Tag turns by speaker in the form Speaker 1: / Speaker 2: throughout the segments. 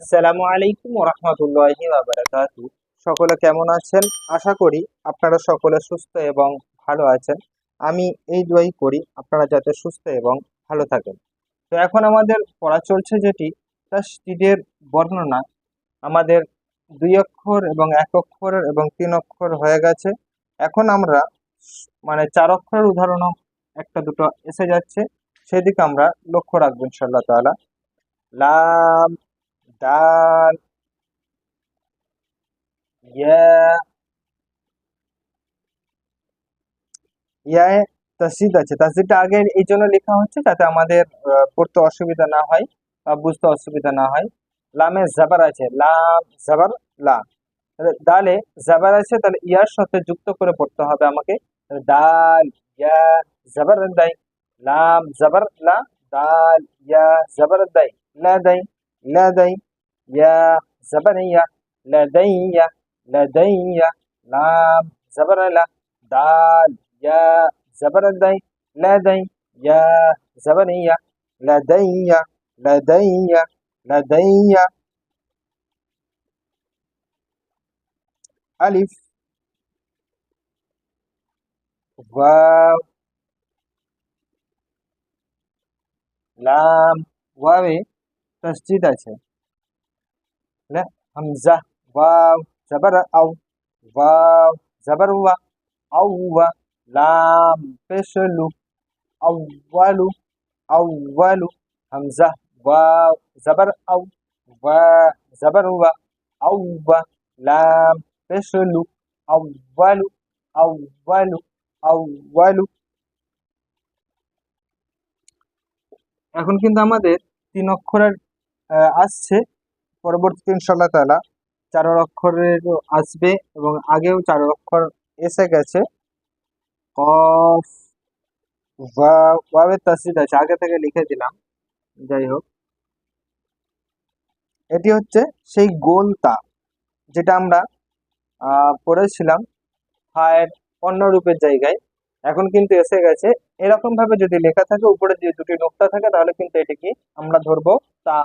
Speaker 1: আসসালামু আলাইকুম রহমতুল্লাহি বারাকাতু সকলে কেমন আছেন? আশা করি আপনারা সকলে সুস্থ এবং ভালো আছেন। আমি এই দোয়াই করি, আপনারা যাতে সুস্থ এবং ভালো থাকেন। তো এখন আমাদের পড়া চলছে যেটি, তাসদিদের বর্ণনা আমাদের দুই অক্ষর এবং এক অক্ষর এবং তিন অক্ষর হয়ে গেছে। এখন আমরা মানে চার অক্ষরের উদাহরণও একটা দুটো এসে যাচ্ছে। সেদিকে আমরা লক্ষ্য রাখব ইনশাল্লাহ লাম দাল ইয়া ইয়ায় তাসজিদ আছে। তাসজিদটা আগে এই জন্য লেখা হচ্ছে যাতে আমাদের পড়তে অসুবিধা না হয় বা বুঝতে অসুবিধা না হয়। লামে জাবার আছে। লাম, জাবার, লা। দালে জাবার আছে, তাহলে ইয়ার সাথে যুক্ত করে পড়তে হবে আমাকে। দাল, ইয়া, জাবার, দাই। লাম, জাবার, লা, দাল, ইয়া, জাবার, দাই। লা দাই। লা, দাই। ইয়া জাবার ইয়া লাদাইয়া লাদাইয়া লাম জাবার লা দাল ইয়া জাবার দাই লাদাই ইয়া জাবার ইয়া লাদাইয়া লাদাইয়া লাদাইয়া আলিফ ওয়াও লাম ওয়াবে তসজিদ আছে لا همزة واو زبر أو واو زبر و أو لام فشل أول أول همزة واو زبر أو و زبر و أو لام فشل أول أول أول এখন কিন্তু আমাদের তিন অক্ষরের আহ, আসছে পরবর্তীতে ইনশাল্লাহ তাআলা চার অক্ষরের আসবে এবং আগেও চার অক্ষর এসে গেছে। কফ ওয়া- ওয়াবের তাসদিদ আছে, আগে থেকে লিখে দিলাম। যাই হোক। এটি হচ্ছে সেই গোল তা যেটা আমরা পড়েছিলাম ফায়ের অন্য রূপের জায়গায়। এখন কিন্তু এসে গেছে। এরকম ভাবে যদি লেখা থাকে, উপরে যে দুটি নোকতা থাকে, তাহলে কিন্তু এটিকে আমরা ধরবো তা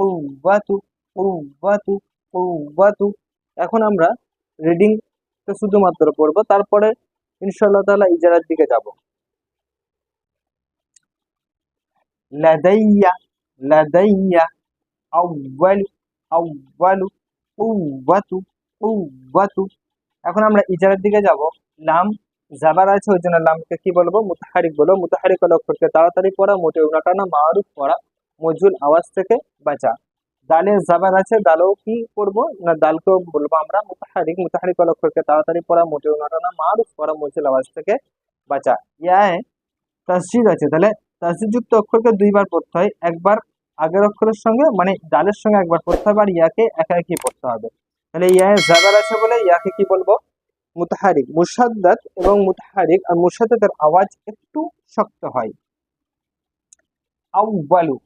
Speaker 1: কুওয়াতু কুওয়াতু কুওয়াতু এখন আমরা রিডিং তো শুধুমাত্র পড়ব, তারপরে ইনশাআল্লাহ তাআলা ইজারার দিকে যাব। লাদাইয়া লাদাইয়া, আউয়ালু আউয়ালু কুওয়াতু কুওয়াতু এখন আমরা ইজারার দিকে যাব। লাম জাবার আছে, ওই জন্য লামকে কি বলব? মুতাহারিক বলব। মুতাহারিক হলো অক্ষরকে তাড়াতাড়ি পড়া মোটে উনাটা না, মারুফ পড়া। মজুল আওয়াজ থেকে বাঁচা। দালে জাবার আছে দালও কি করব? না দালকেও বলব আমরা, মুতাহারিক মুতাহারিক হলো অক্ষরকে তাড়াতাড়ি পড়া মোটেও উনাটা না মারুফ পড়া মজুল আওয়াজ থেকে বাঁচা। ইয়ায়, তাসজিদ আছে। তাহলে তাসজিদ যুক্ত অক্ষরকে দুইবার পড়তে হয়। একবার আগের অক্ষরের সঙ্গে মানে ডালের সঙ্গে একবার পড়তে হবে, আর ইয়াকে একা একই পড়তে হবে। তাহলে ইয়ায় জাবার আছে বলে ইয়াকে কি বলব? মুতাহারিক, মুসাদ্দাত এবং মুতাহারিক, আর মুসাদ্দাতের আওয়াজ একটু শক্ত হয়। আউয়ালু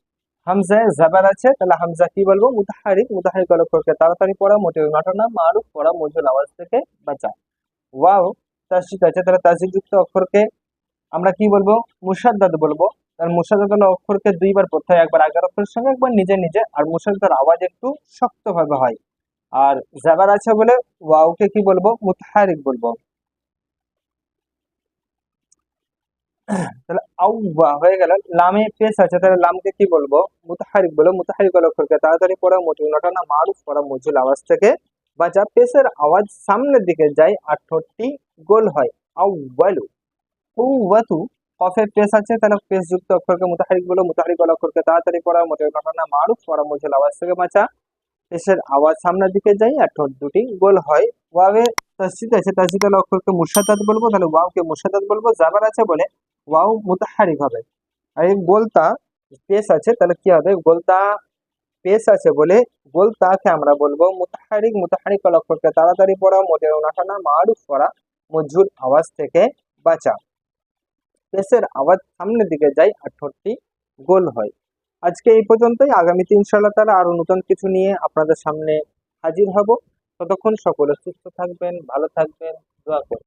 Speaker 1: হামজায় জাবার আছে, তাহলে হামজা কি বলব? মুতাহারিক মুতাহারিক অক্ষরকে তাড়াতাড়ি পড়া, মোটেও নটনা মারুফ পড়া মজুল আওয়াজ থেকে বাঁচা ওয়াও, তাসজিদ আছে, তাহলে তাসজিদ যুক্ত অক্ষরকে আমরা কি বলব? মুসাদ্দাদ বলব। তার মুসাদ্দাদ হলো অক্ষরকে দুইবার পড়তে হয়, একবার আগের অক্ষরের সঙ্গে, একবার নিজে নিজে। আর মুসাদ্দার আওয়াজ একটু শক্তভাবে হয়। আর জাবার আছে বলে ওয়াওকে কি বলব? মুতাহারিক বলব। তাহলে আউবা, হয়ে গেল। লামে পেশ আছে, তাহলে লামকে কি বলব? মুতাহারিক বলো, মুতাহারিক অক্ষরকে তাড়াতাড়ি পড়া মোটি নটানা মারুফ পড়া মজুল আওয়াজ থেকে। বাজা পেশের আওয়াজ সামনের দিকে যায় আর গোল হয়। আউবালু। উওয়াতু কফের পেশ আছে, তাহলে পেশ যুক্ত অক্ষরকে মুতাহারিক বলো, মুতাহারিক অক্ষরকে তাড়াতাড়ি পড়া মোটি নটানা মারুফ পড়া মজুল আওয়াজ থেকে বাঁচা। পেশের আওয়াজ সামনের দিকে যায় আর ঠোঁট দুটি গোল হয়। ওয়াবে তাসজিদ আছে, তাসজিদ অক্ষরকে মুসাদ্দাদ বলব, তাহলে ওয়াওকে মুসাদ্দাদ বলব। জাবার আছে বলে ওয়াও মুতাহারিক হবে আর এই গোলতা স্পেস আছে, তাহলে কি হবে? গোলতা পেশ আছে বলে গোলতাকে আমরা বলব মুতাহারিক মুতাহারিক অক্ষরকে তাড়াতাড়ি পড়া মোটে ওনাটানা মারুফ করা মজুর আওয়াজ থেকে বাঁচা পেশের আওয়াজ সামনের দিকে যায় আর ঠোঁটটি গোল হয়। আজকে এই পর্যন্তই। আগামীতে ইনশাল্লাহ তারা আরও নতুন কিছু নিয়ে আপনাদের সামনে হাজির হব। ততক্ষণ সকলে সুস্থ থাকবেন, ভালো থাকবেন, দোয়া করবেন।